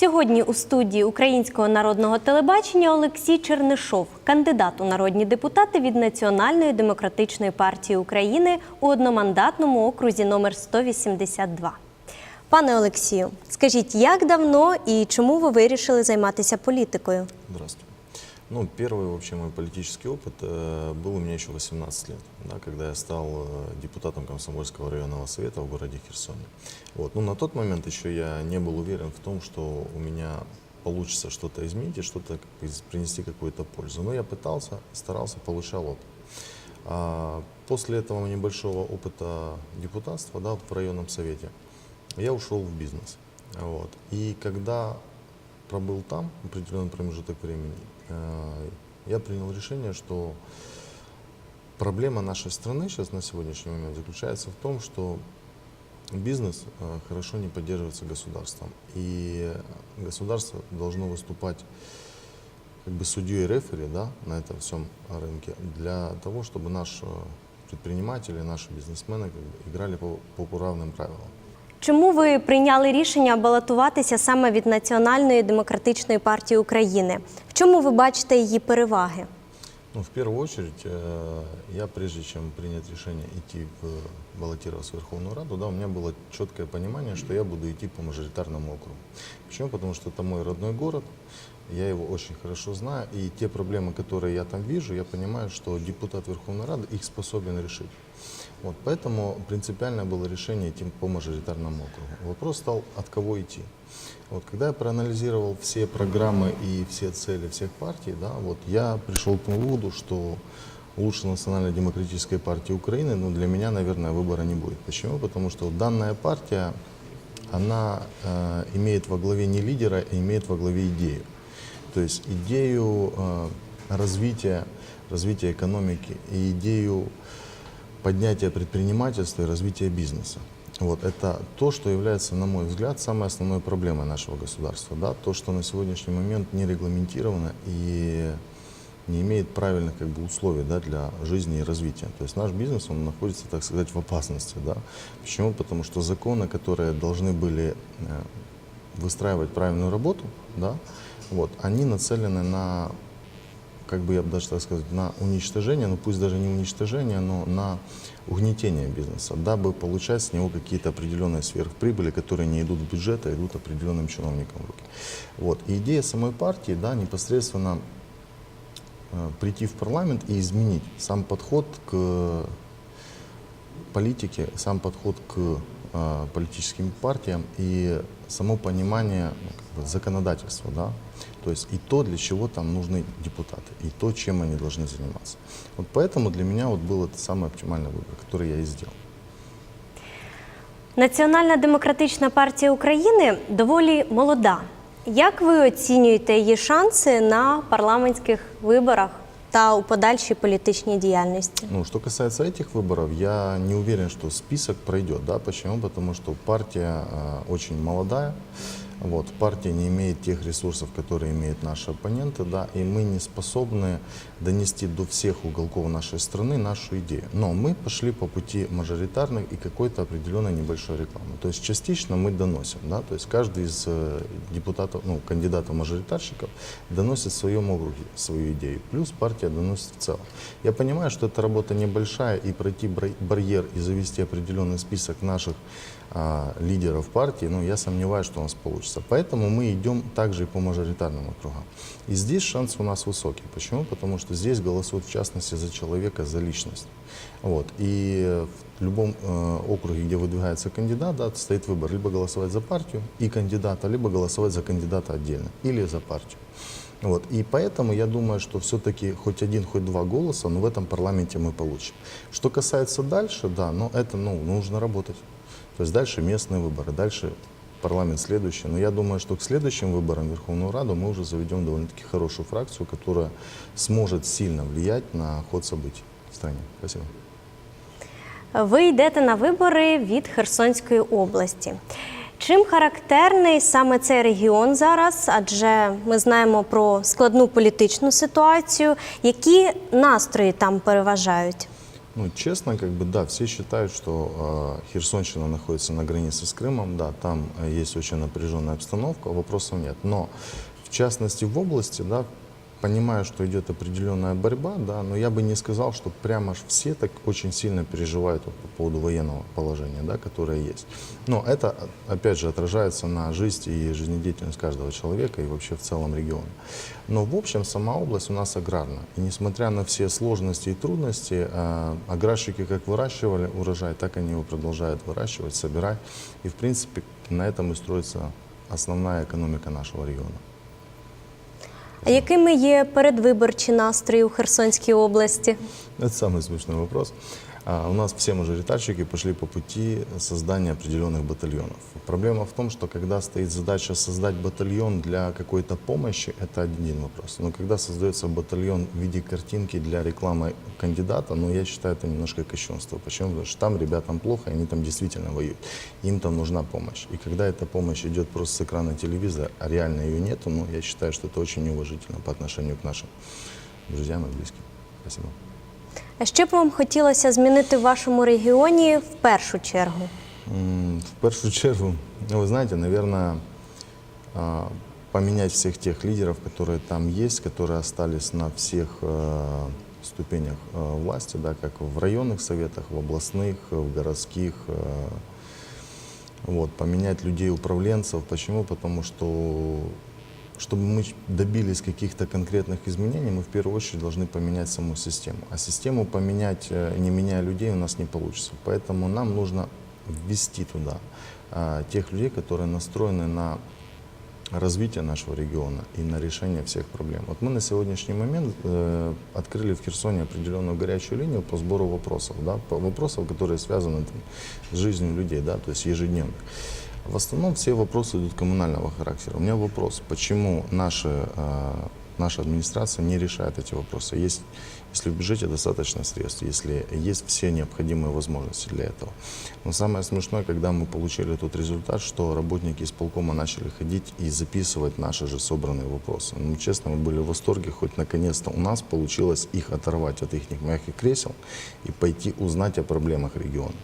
Сьогодні у студії Українського народного телебачення Олексій Чернишов, кандидат у народні депутати від Національної демократичної партії України у одномандатному окрузі номер 182. Пане Олексію, скажіть, як давно і чому ви вирішили займатися політикою? Здравствуйте. Ну, первый вообще мой политический опыт э, был у меня еще 18 лет, да, когда я стал э, депутатом Комсомольского районного совета в городе Херсоне. Вот. Ну, на тот момент еще я не был уверен в том, что у меня получится что-то изменить и что-то принести какую-то пользу. Но я пытался, старался, получал опыт. А после этого небольшого опыта депутатства да, в районном совете я ушел в бизнес. Вот. И когда пробыл там определенный промежуток времени, э, я принял решение, что проблема нашей страны сейчас на сегодняшний момент заключается в том, что бизнес э, хорошо не поддерживается государством. И государство должно выступать как бы судьей рефери да, на этом всем рынке для того, чтобы наши предприниматели, наши бизнесмены как бы, играли по, по равным правилам. Чому ви прийняли рішення балотуватися саме від Національної демократичної партії України? В чому ви бачите її переваги? Ну, в первую очередь, э, я прежде чем принять решение идти в баллотироваться в Верховную Раду, да, у меня было четкое понимание, что я буду идти по мажоритарному округу. Почему? Потому что это мой родной город, я его очень хорошо знаю, и те проблемы, которые я там вижу, я понимаю, что депутат Верховной Рады их способен решить. Вот, поэтому принципиальное было решение идти по мажоритарному округу. Вопрос стал, от кого идти. Вот, когда я проанализировал все программы и все цели всех партий, да, вот, я пришел к выводу, что лучше Национальной демократической партии Украины, ну, для меня, наверное, выбора не будет. Почему? Потому что данная партия, она э, имеет во главе не лидера, а имеет во главе идею. То есть идею э, развития, развития экономики и идею поднятия предпринимательства и развития бизнеса. Вот, это то, что является, на мой взгляд, самой основной проблемой нашего государства. Да? То, что на сегодняшний момент не регламентировано и не имеет правильных как бы, условий да, для жизни и развития. То есть наш бизнес, он находится, так сказать, в опасности. Да? Почему? Потому что законы, которые должны были э, выстраивать правильную работу, да, вот, они нацелены на, как бы я бы даже так сказать, на уничтожение, ну пусть даже не уничтожение, но на угнетение бизнеса, дабы получать с него какие-то определенные сверхприбыли, которые не идут в бюджет, а идут определенным чиновникам в руки. Вот. И идея самой партии, да, непосредственно э, прийти в парламент и изменить сам подход к политике, сам подход к политическим партиям и само понимание ну, как бы, законодательства, да, то есть и то, для чего там нужны депутаты, и то, чем они должны заниматься. Вот поэтому для меня вот был это самый оптимальный выбор, который я и сделал. Національна демократична партія України доволі молода. Як ви оцінюєте її шанси на парламентських виборах та у подальшій політичній діяльності? Ну, что касается этих выборов, я не уверен, что список пройдет, да, почему? Потому что партия э, очень молодая, вот, партия не имеет тех ресурсов, которые имеют наши оппоненты, да, и мы не способны донести до всех уголков нашей страны нашу идею. Но мы пошли по пути мажоритарных и какой-то определенной небольшой рекламы. То есть частично мы доносим, да, то есть каждый из э, депутатов, ну, кандидатов-мажоритарщиков доносит в своем округе свою идею, плюс партия доносит в целом. Я понимаю, что эта работа небольшая, и пройти барьер и завести определенный список наших лидеров партии, ну, я сомневаюсь, что у нас получится. Поэтому мы идем также и по мажоритарным округам. И здесь шанс у нас высокий. Почему? Потому что здесь голосуют, в частности, за человека, за личность. Вот. И в любом э, округе, где выдвигается кандидат, да, стоит выбор либо голосовать за партию и кандидата, либо голосовать за кандидата отдельно или за партию. Вот. И поэтому я думаю, что все-таки хоть один, хоть два голоса, но в этом парламенте мы получим. Что касается дальше, да, но это ну, нужно работать. То есть дальше местные выборы, дальше парламент следующий. Но я думаю, что к следующим выборам в Верховную Раду мы уже заведем довольно-таки хорошую фракцию, которая сможет сильно влиять на ход событий в стране. Спасибо. Ви йдете на вибори від Херсонської області. Чим характерний саме цей регіон зараз? Адже ми знаємо про складну політичну ситуацію. Які настрої там переважають? Ну, честно, как бы, да, все считают, что э, Херсонщина находится на границе с Крымом, да, там э, есть очень напряженная обстановка, вопросов нет. Но, в частности, в области, да, понимаю, что идет определенная борьба, да, но я бы не сказал, что прямо аж все так очень сильно переживают вот по поводу военного положения, да, которое есть. Но это, опять же, отражается на жизнь и жизнедеятельность каждого человека и вообще в целом региона. Но в общем сама область у нас аграрна. И несмотря на все сложности и трудности, э, аграрщики как выращивали урожай, так они его продолжают выращивать, собирать. И в принципе на этом и строится основная экономика нашего региона. А якими є передвиборчі настрої у Херсонській області? Это самый смешной вопрос. А, У нас все мажоритарщики пошли по пути создания определенных батальонов. Проблема в том, что когда стоит задача создать батальон для какой-то помощи, это один вопрос. Но когда создается батальон в виде картинки для рекламы кандидата, ну, я считаю, это немножко кощунство. Почему? Потому что там ребятам плохо, они там действительно воюют. Им там нужна помощь. И когда эта помощь идет просто с экрана телевизора, а реально ее нету, ну, я считаю, что это очень неуважительно по отношению к нашим друзьям и близким. Спасибо. А що б вам хотілося змінити в вашому регіоні в першу чергу? М, В першу чергу, ну, вы знаете, наверное, а, поменять всех тех лидеров, которые там есть, которые остались на всех э, ступенях э, власти, да, как в районных советах, в областных, э, в городских. э, Вот, поменять людей-управленцев. Почему? Потому что чтобы мы добились каких-то конкретных изменений, мы в первую очередь должны поменять саму систему. А систему поменять, э, не меняя людей, у нас не получится. Поэтому нам нужно ввести туда а, тех людей, которые настроены на развитие нашего региона и на решение всех проблем. Вот мы на сегодняшний момент э, открыли в Херсоне определенную горячую линию по сбору вопросов, да, по вопросов, которые связаны там, с жизнью людей, да, то есть ежедневных. В основном все вопросы идут коммунального характера. У меня вопрос, почему наши, э, наша администрация не решает эти вопросы? Есть, если в бюджете достаточно средств, если есть все необходимые возможности для этого. Но самое смешное, когда мы получили тот результат, что работники исполкома начали ходить и записывать наши же собранные вопросы. Ну, честно, мы были в восторге, хоть наконец-то у нас получилось их оторвать от их мягких кресел и пойти узнать о проблемах региона.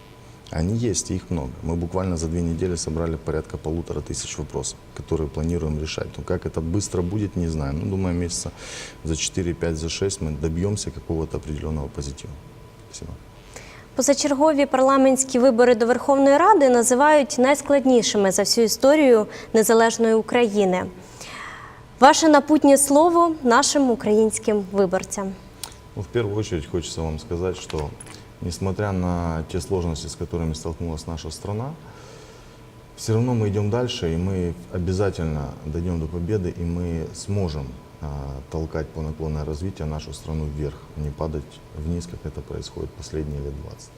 Они есть, и их много. Мы буквально за две недели собрали порядка полутора тысяч вопросов, которые планируем решать. Но как это быстро будет, не знаю. Ну, думаю, месяца за 4, 5, за 6 мы добьемся какого-то определенного позитива. Спасибо. Позачергові парламентські вибори до Верховної Ради називають найскладнішими за всю історію незалежної України. Ваше напутнє слово нашим українським виборцям. Ну, в первую очередь хочется вам сказать, что Несмотря на те сложности, с которыми столкнулась наша страна, все равно мы идем дальше, и мы обязательно дойдем до победы, и мы сможем а, толкать по наклонное развитие нашу страну вверх, не падать вниз, как это происходит последние лет 20.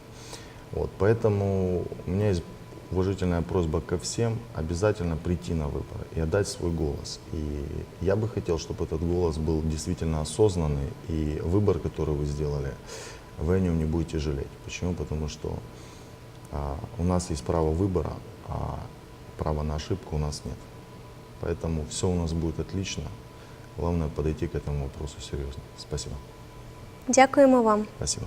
Вот, поэтому у меня есть уважительная просьба ко всем обязательно прийти на выборы и отдать свой голос. И я бы хотел, чтобы этот голос был действительно осознанный, и выбор, который вы сделали, вы о нем не будете жалеть. Почему? Потому что а, у нас есть право выбора, а права на ошибку у нас нет. Поэтому все у нас будет отлично. Главное подойти к этому вопросу серьезно. Спасибо. Дякуємо вам. Спасибо.